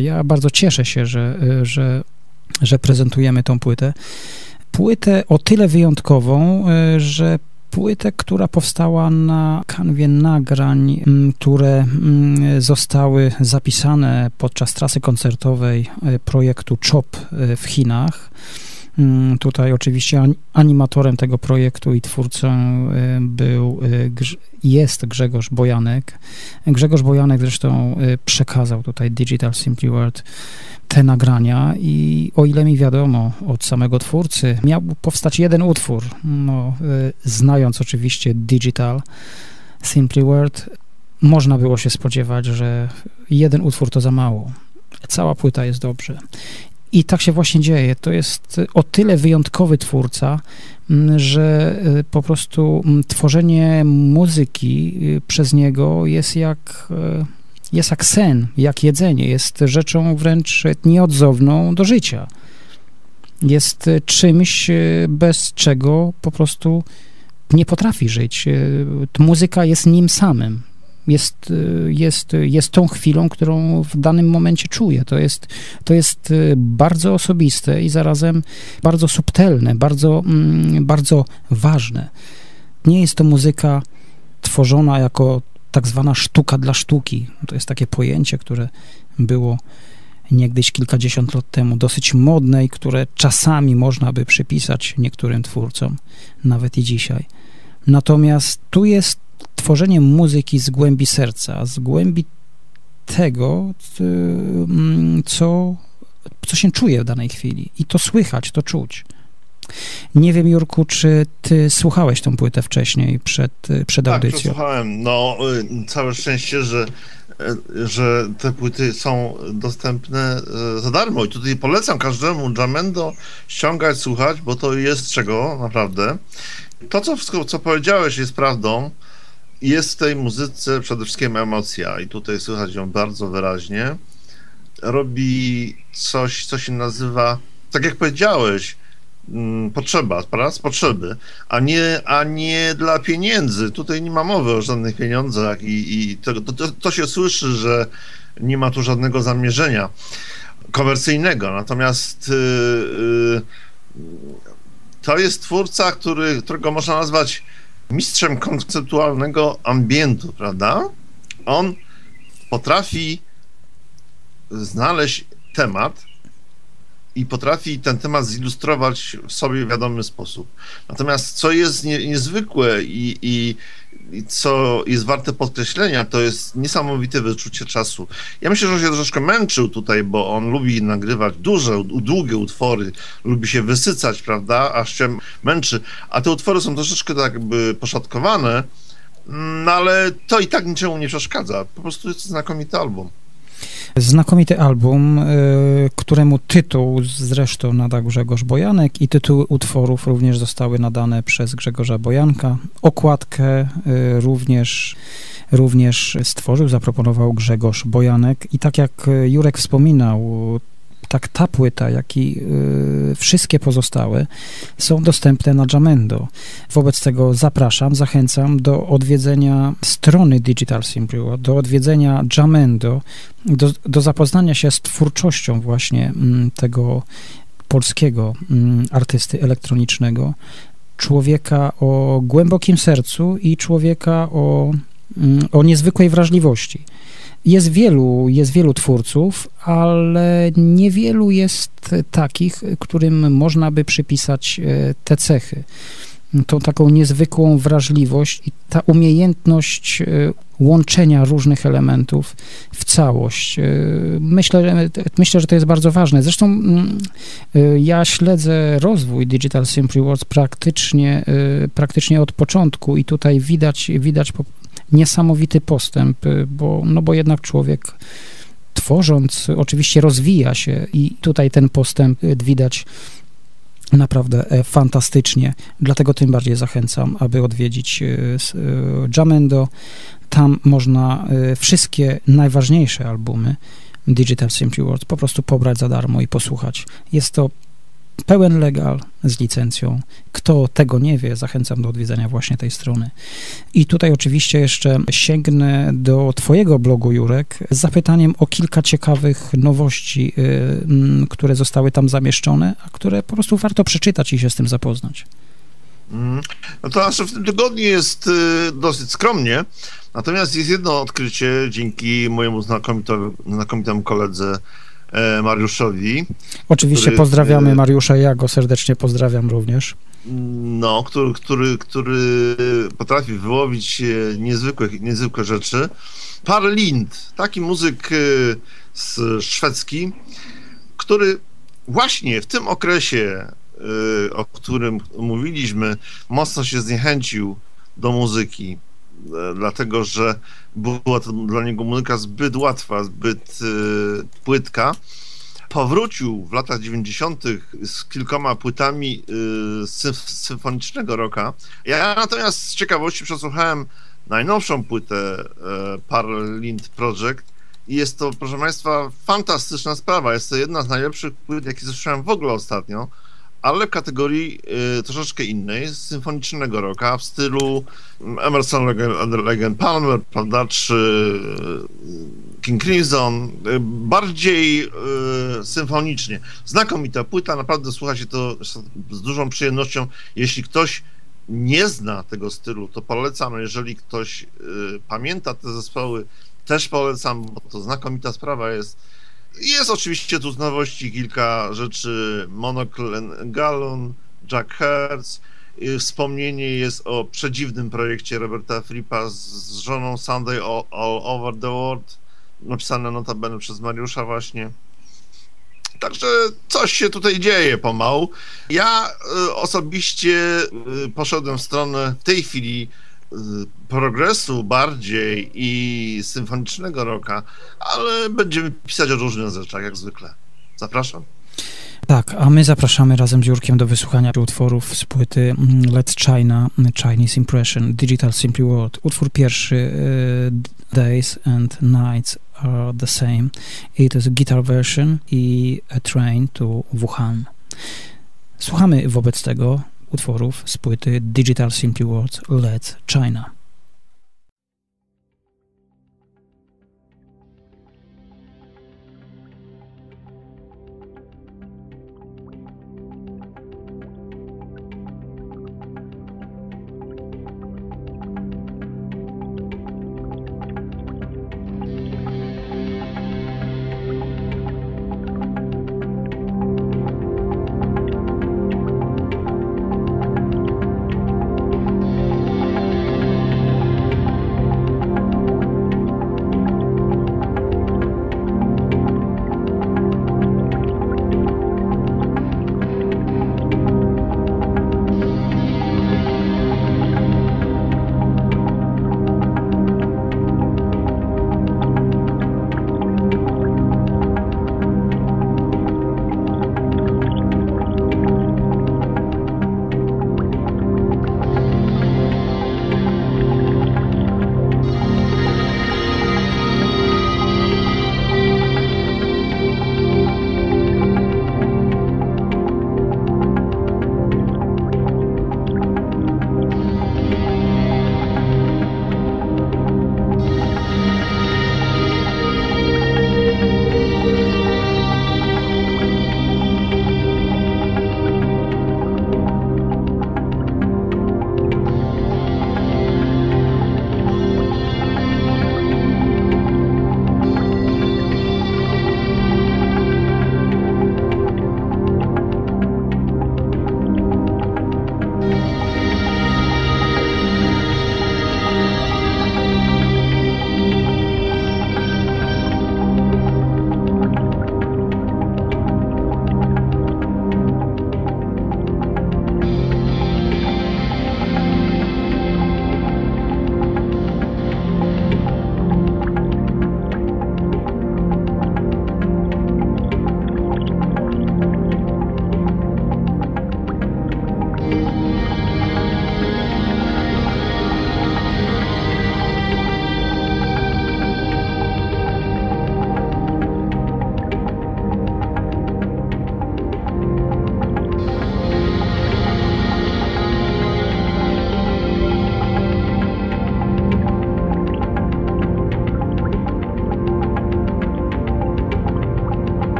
Ja bardzo cieszę się, że, że, że prezentujemy tą płytę. Płytę o tyle wyjątkową, że płytę, która powstała na kanwie nagrań, które zostały zapisane podczas trasy koncertowej projektu CHOP w Chinach. Mm, tutaj oczywiście animatorem tego projektu i twórcą y, był, y, jest Grzegorz Bojanek. Grzegorz Bojanek zresztą y, przekazał tutaj Digital Simply World te nagrania i o ile mi wiadomo od samego twórcy, miał powstać jeden utwór, no, znając oczywiście Digital Simply World, można było się spodziewać, że jeden utwór to za mało. Cała płyta jest dobrze. I tak się właśnie dzieje. To jest o tyle wyjątkowy twórca, że y, po prostu tworzenie muzyki y, przez niego jest jak, jest jak sen, jak jedzenie. Jest rzeczą wręcz nieodzowną do życia. Jest czymś, bez czego po prostu nie potrafi żyć. Muzyka jest nim samym jest, y, jest, jest tą chwilą, którą w danym momencie czuję. To jest, to jest y, bardzo osobiste i zarazem bardzo subtelne, bardzo, mm, bardzo ważne. Nie jest to muzyka tworzona jako tak zwana sztuka dla sztuki. To jest takie pojęcie, które było niegdyś kilkadziesiąt lat temu dosyć modne i które czasami można by przypisać niektórym twórcom, nawet i dzisiaj. Natomiast tu jest tworzenie muzyki z głębi serca, z głębi tego, mm, co, co się czuje w danej chwili. I to słychać, to czuć. Nie wiem, Jurku, czy ty słuchałeś tą płytę wcześniej, przed, przed tak, audycją? Tak, słuchałem. No, y, całe szczęście, że, y, że te płyty są dostępne y, za darmo i tutaj polecam każdemu Jamendo ściągać, słuchać, bo to jest czego, naprawdę. To, co, co powiedziałeś jest prawdą, jest w tej muzyce przede wszystkim emocja i tutaj słychać ją bardzo wyraźnie. Robi coś, co się nazywa, tak jak powiedziałeś, mm, potrzeba, prawda? Z potrzeby, a nie, a nie dla pieniędzy. Tutaj nie ma mowy o żadnych pieniądzach i, i to, to, to się słyszy, że nie ma tu żadnego zamierzenia komercyjnego. Natomiast yy, yy, to jest twórca, który, którego można nazwać mistrzem konceptualnego ambientu, prawda? On potrafi znaleźć temat i potrafi ten temat zilustrować w sobie wiadomy sposób. Natomiast co jest nie, niezwykłe i, i, i, co jest warte podkreślenia, to jest niesamowite wyczucie czasu. Ja myślę, że on się troszeczkę męczył tutaj, bo on lubi nagrywać duże, długie utwory, lubi się wysycać, prawda, aż się męczy, a te utwory są troszeczkę tak jakby poszatkowane, no ale to i tak niczemu nie przeszkadza. Po prostu jest to znakomity album. Znakomity album, y, któremu tytuł zresztą nadał Grzegorz Bojanek i tytuły utworów również zostały nadane przez Grzegorza Bojanka. Okładkę y, również również stworzył, zaproponował Grzegorz Bojanek i tak jak Jurek wspominał, tak ta płyta, jak i y, wszystkie pozostałe są dostępne na Jamendo. Wobec tego zapraszam, zachęcam do odwiedzenia strony Digital Simple, do odwiedzenia Jamendo, do, do zapoznania się z twórczością właśnie mm, tego polskiego mm, artysty elektronicznego, człowieka o głębokim sercu i człowieka o, mm, o niezwykłej wrażliwości. Jest wielu, jest wielu twórców, ale niewielu jest takich, którym można by przypisać e, te cechy. Tą taką niezwykłą wrażliwość i ta umiejętność e, łączenia różnych elementów w całość. E, myślę, myślę, że to jest bardzo ważne. Zresztą mm, ja śledzę rozwój Digital Simply Words praktycznie, praktycznie od początku i tutaj widać, widać niesamowity postęp, y, bo, no bo jednak człowiek tworząc oczywiście rozwija się i tutaj ten postęp widać naprawdę e, fantastycznie. Dlatego tym bardziej zachęcam, aby odwiedzić e, Jamendo. Tam można wszystkie najważniejsze albumy Digital Simply World po prostu pobrać za darmo i posłuchać. Jest to pełen legal z licencją. Kto tego nie wie, zachęcam do odwiedzenia właśnie tej strony. I tutaj oczywiście jeszcze sięgnę do Twojego blogu, Jurek, z zapytaniem o kilka ciekawych nowości, y, które zostały tam zamieszczone, a które po prostu warto przeczytać i się z tym zapoznać. Mm. No to nasze w tym tygodniu jest y, dosyć skromnie, natomiast jest jedno odkrycie dzięki mojemu znakomitemu koledze Mariuszowi. Oczywiście który, pozdrawiamy e, Mariusza, ja go serdecznie pozdrawiam również. No, który, który, który potrafi wyłowić niezwykłe, niezwykłe rzeczy. Par Lind, taki muzyk e, z szwedzki, który właśnie w tym okresie, o którym mówiliśmy, mocno się zniechęcił do muzyki, dlatego że była to dla niego muzyka zbyt łatwa, zbyt y, płytka. Powrócił w latach 90. z kilkoma płytami y, symfonicznego rocka. Ja natomiast z ciekawości przesłuchałem najnowszą płytę Parlind Project i jest to, proszę Państwa, fantastyczna sprawa. Jest to jedna z najlepszych płyt, jakie słyszałem w ogóle ostatnio ale w kategorii y, troszeczkę innej, symfonicznego rocka w stylu Emerson, Legend Palmer, prawda, czy y, King Crimson, y, bardziej y, symfonicznie. Znakomita płyta, naprawdę słucha się to z dużą przyjemnością. Jeśli ktoś nie zna tego stylu, to polecam, jeżeli ktoś y, pamięta te zespoły, też polecam, bo to znakomita sprawa jest jest oczywiście tu z nowości kilka rzeczy. Monocle Gallon, Jack Hertz. Wspomnienie jest o przedziwnym projekcie Roberta Fripa z, z żoną Sunday All, All, Over the World, napisane notabene przez Mariusza właśnie. Także coś się tutaj dzieje pomału. Ja y, osobiście y, poszedłem w stronę w tej chwili progresu bardziej i symfonicznego roka, ale będziemy pisać o różnych rzeczach, jak zwykle. Zapraszam. Tak, a my zapraszamy razem z Jurkiem do wysłuchania utworów z płyty mm, Let's China, Chinese Impression, Digital Simply World. Utwór pierwszy, y, Days and Nights are the same. I to jest guitar version i A Train to Wuhan. Słuchamy wobec tego utworów z płyty Digital Simply World Let's China.